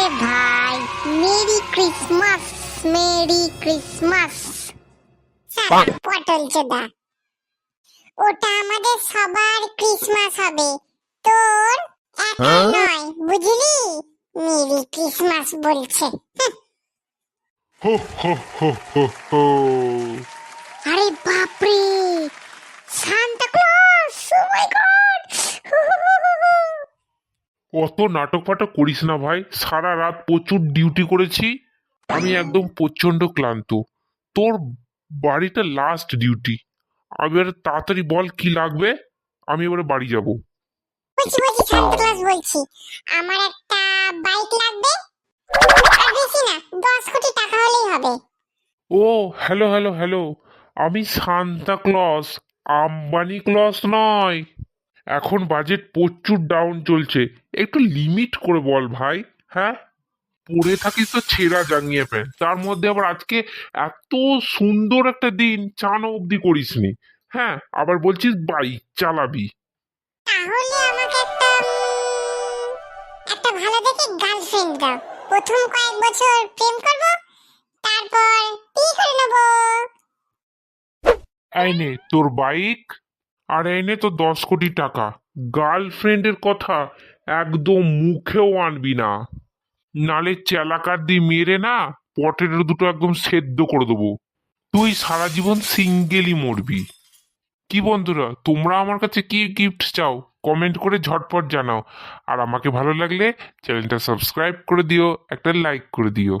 আরে ভাই merry Christmas merry Christmas. পটল চোদা। ওটা আমাদের সবার ক্রিসমাস হবে। তোর একা হ্যাঁ? নয় বুঝলি? মেরি ক্রিসমাস বলছে। আরে বাপরে Santa Claus oh my god অত নাটক ফাটক করিস না ভাই। সারা রাত প্রচুর ডিউটি করেছি। আমি একদম প্রচণ্ড ক্লান্ত। তোর বাড়িটা লাস্ট ডিউটি আমি এবার তাড়াতাড়ি বল কি লাগবে? আমি এবারে বাড়ি যাব। বলছি বলছি সান্তা ক্লজ বলছি। আমার একটা বাইক লাগবে। আর বেশি না দশ কোটি টাকা হলেই হবে। ও হ্যালো হ্যালো হ্যালো আমি সান্তা ক্লস আম্বানি ক্লস নয়। এখন বাজেট প্রচুর ডাউন চলছে। একটু লিমিট করে বল ভাই হ্যাঁ? পরে থাকিস তো ছেঁড়া জাঙ্গিয়ে প্যান্ট তার মধ্যে আবার আজকে এত সুন্দর একটা দিন চান অবধি করিসনি হ্যাঁ? আবার বলছিস বাইক চালাবি। তাহলে আমাকে একটা একটা ভালো দেখে গার্লফ্রেন্ড দাও। প্রথম কয়েক বছর প্রেম করব তারপর বিয়ে করে নেব। এই নে তোর বাইক আর এনে তো দশ কোটি টাকা। গার্লফ্রেন্ডের কথা একদম মুখেও আনবি না। নালে চেলাকার দিয়ে মেরে না পটেটো দুটো একদম সেদ্ধ করে দেবো। তুই সারা জীবন সিঙ্গেলই মরবি। কি বন্ধুরা, তোমরা আমার কাছে কি গিফট চাও? কমেন্ট করে ঝটপট জানাও। আর আমাকে ভালো লাগলে চ্যানেলটা সাবস্ক্রাইব করে দিও, একটা লাইক করে দিও।